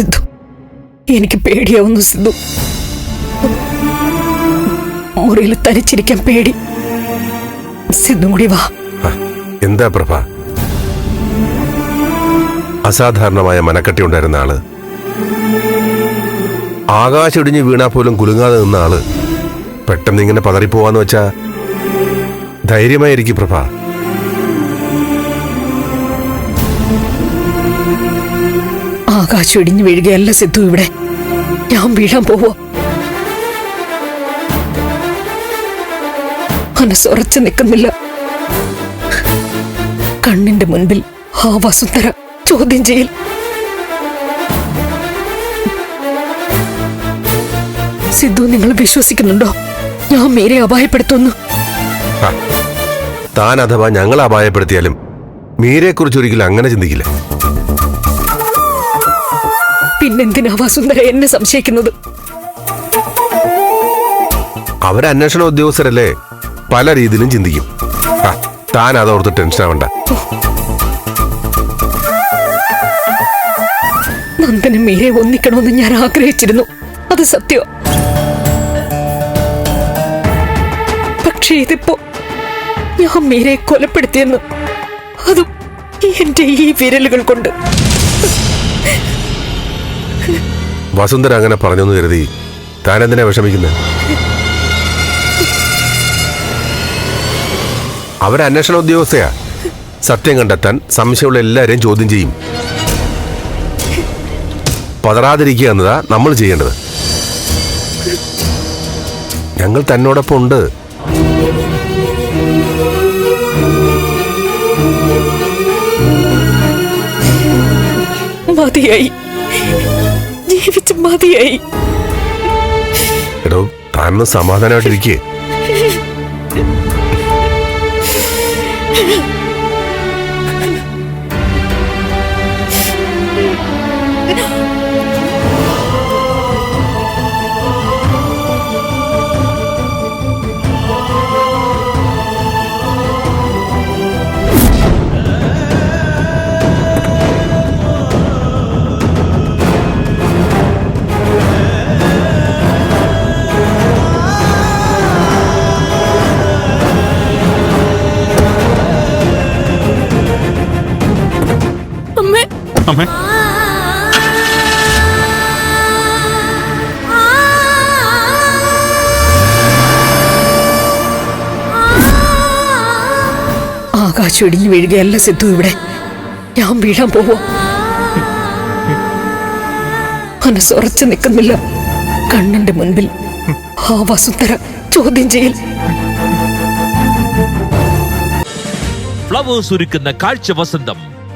സിദ്ധു എനിക്ക് പേടിയാവുന്നു സിദ്ധു മുറിയിൽ തനിച്ചിരിക്കാൻ പേടി. സിദ്ധു കൂടി വാ. എന്താ പ്രഭ? അസാധാരണമായ മനക്കെട്ടി ഉണ്ടായിരുന്ന ആൾ. ആകാശം ഇടിഞ്ഞ് വീണാ പോലും കുലുങ്ങാതെ നിന്ന ആൾ. പെട്ടെന്ന് ഇങ്ങനെ പതറിപ്പോവാന്ന് വെച്ചാ ധൈര്യമായിരിക്കും പ്രഭ. ആകാശം ഇടിഞ്ഞു വീഴുകയല്ല സിദ്ധു ഇവിടെ. ഞാൻ വീഴാൻ പോവോ? മനസ്സുറച്ചു നിൽക്കുന്നില്ല. കണ്ണിന്റെ മുൻപിൽ ആ വസുന്ധര ചോദ്യം ചെയ്യൽ. സിദ്ധു നിങ്ങൾ വിശ്വസിക്കുന്നുണ്ടോ? ഞാൻ മീരെ അപായപ്പെടുത്തുന്നു. താൻ അഥവാ ഞങ്ങൾ അപായപ്പെടുത്തിയാലും മീരെക്കുറിച്ച് ഒരിക്കലും അങ്ങനെ ചിന്തിക്കില്ല. പിന്നെന്തിനാ വസുന്ധര എന്നെ സംശയിക്കുന്നത്? അവരന്വേഷണ ഉദ്യോഗസ്ഥരല്ലേ? പല രീതിയിലും ചിന്തിക്കും. താൻ അതോർത്ത് ടെൻഷൻ ആവണ്ട. നന്ദനും മീരെ ഒന്നിക്കണമെന്ന് ഞാൻ ആഗ്രഹിച്ചിരുന്നു. അത് സത്യം. പക്ഷേ ഇതിപ്പോ ഞാൻ മീരെ കൊലപ്പെടുത്തിയെന്ന്. അതും എന്റെ ഈ വിരലുകൾ കൊണ്ട്. വസുന്ധര അങ്ങനെ പറഞ്ഞെന്ന് കരുതി താൻ എന്തിനാ വിഷമിക്കുന്നത് അവരന്വേഷണ ഉദ്യോഗസ്ഥയാ. സത്യം കണ്ടെത്താൻ സംശയമുള്ള എല്ലാവരെയും ചോദ്യം ചെയ്യും. പതറാതിരിക്കുക എന്നതാ നമ്മൾ ചെയ്യേണ്ടത്. ഞങ്ങൾ തന്നോടൊപ്പം ഉണ്ട്. മതിയായി. ജീവിച്ച് മതിയായി. എടോ താനൊന്ന് സമാധാനമായിട്ടിരിക്കേ. അമ്മേ. ആകാശം ഇടിഞ്ഞു വീഴുകയല്ല സിദ്ധു ഇവിടെ. ഞാൻ വീഴാൻ പോവോ മനസ്സുറച്ചു നിൽക്കുന്നില്ല. കണ്ണന്റെ മുൻപിൽ ആ വസുന്ധര ചോദ്യം ചെയ്യൽ. ഫ്ലവേഴ്സ് ഒരുക്കുന്ന കാഴ്ച വസന്തം.